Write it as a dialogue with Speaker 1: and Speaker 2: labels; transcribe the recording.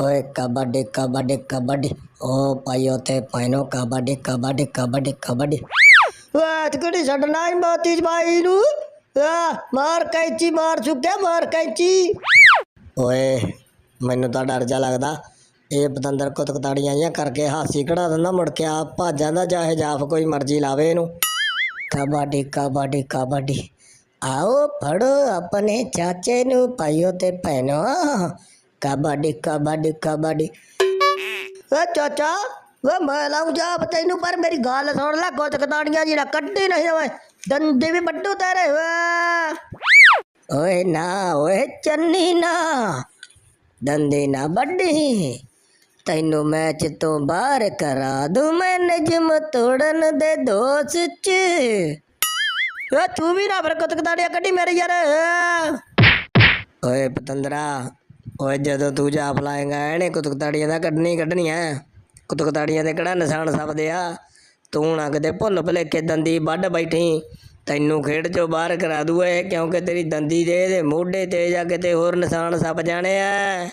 Speaker 1: ਓਏ ਕਬੱਡੀ ਕਬੱਡੀ ਕਬੱਡੀ। ਓ ਭਾਈਓ ਤੇ ਪੈਨੋ ਕਬੱਡੀ ਕਬੱਡੀ ਕਬੱਡੀ ਕਬੱਡੀ। ਓਏ ਤਕੜੀ ਛੱਡਣਾ ਹੀ ਮਾਤੀ ਜਵਾਈ ਨੂੰ? ਆ ਮਾਰ ਕੈਂਚੀ, ਮਾਰ ਚੁੱਕਿਆ ਮਾਰ ਕੈਂਚੀ। ਓਏ, ਮੈਨੂੰ ਤਾਂ ਡਰ ਜਾ ਲੱਗਦਾ। ਇਹ ਪਤੰਦਰ ਕੁਤਕਤਾੜੀਆਂ ਜਿਹੀਆਂ ਕਰਕੇ ਹਾਸੀ ਕਢਾ ਦਿੰਦਾ ਮੁੜ ਕੇ ਆਪ। ਭੱਜ ਜਾਂਦਾ ਚਾਹੇ ਜਾਫ ਕੋਈ ਮਰਜ਼ੀ ਲਾਵੇ ਇਹਨੂੰ। ਕਬੱਡੀ ਕਬੱਡੀ ਕਬੱਡੀ। ਆਓ ਫੜੋ ਆਪਣੇ ਚਾਚੇ ਨੂੰ, ਭਾਈਓ ਤੇ ਭੈਣੋ। ਕਬੱਡੀ ਕਬੱਡੀ ਕਬੱਡੀ। ਓ ਚਾਚਾ ਓ ਮੈਂ ਲਾਉਂ ਜਾ ਤੈਨੂੰ, ਪਰ ਮੇਰੀ ਗੱਲ ਸੁਣ ਲੈ, ਗੁੱਤ ਕਤਾੜੀਆਂ ਜਿਹੜਾ ਕੱਢੀ ਨਹੀਂ ਓਏ ਦੰਦੇ ਵੀ ਵੱਡੂ ਤੇਰੇ, ਓਏ। ਓਏ ਨਾ, ਓਏ ਚੰਨੀ ਨਾ, ਦੰਦੇ ਨਾ ਵੱਡੀ। ਤੈਨੂੰ ਮੈਚ ਤੋਂ ਬਾਹਰ ਕਰਾ ਦੂੰ ਮੈਂ ਨਜਮ ਤੋੜਨ ਦੇ ਦੋਸ ਚ। ਓ ਤੂੰ ਵੀ ਨਾ ਬਰਕਤ ਕਤਾੜੀਆਂ ਕੱਢੀ ਮੇਰੇ ਯਾਰ। ਓਏ ਪਤੰਦਰਾ ਓਏ ਜਦੋਂ ਤੂੰ ਜਾ ਫਲਾਏਗਾ ਇਹਨੇ ਕੁਤਕਤਾੜੀਆਂ ਦਾ ਕੱਢਣੀ ਕੱਢਣੀਆਂ। ਕੁਤਕਤਾੜੀਆਂ ਦੇ ਕਿਹੜਾ ਨਿਸ਼ਾਨ ਸਭਦੇ ਆ? ਤੂੰ ਨਾ ਕਿਤੇ ਭੁੱਲ ਭੁਲੇਖੇ ਦੰਦੀ ਵੱਢ ਬੈਠੀ। ਤੈਨੂੰ ਖੇਡ ਚੋਂ ਬਾਹਰ ਕਰਾ ਦੂ ਇਹ ਕਿਉਂਕਿ ਤੇਰੀ ਦੰਦੀ ਦੇ ਇਹਦੇ ਮੋਢੇ ਤੇ ਜਾ ਕਿਤੇ ਹੋਰ ਨਿਸ਼ਾਨ ਸੱਪ ਜਾਣੇ ਆ।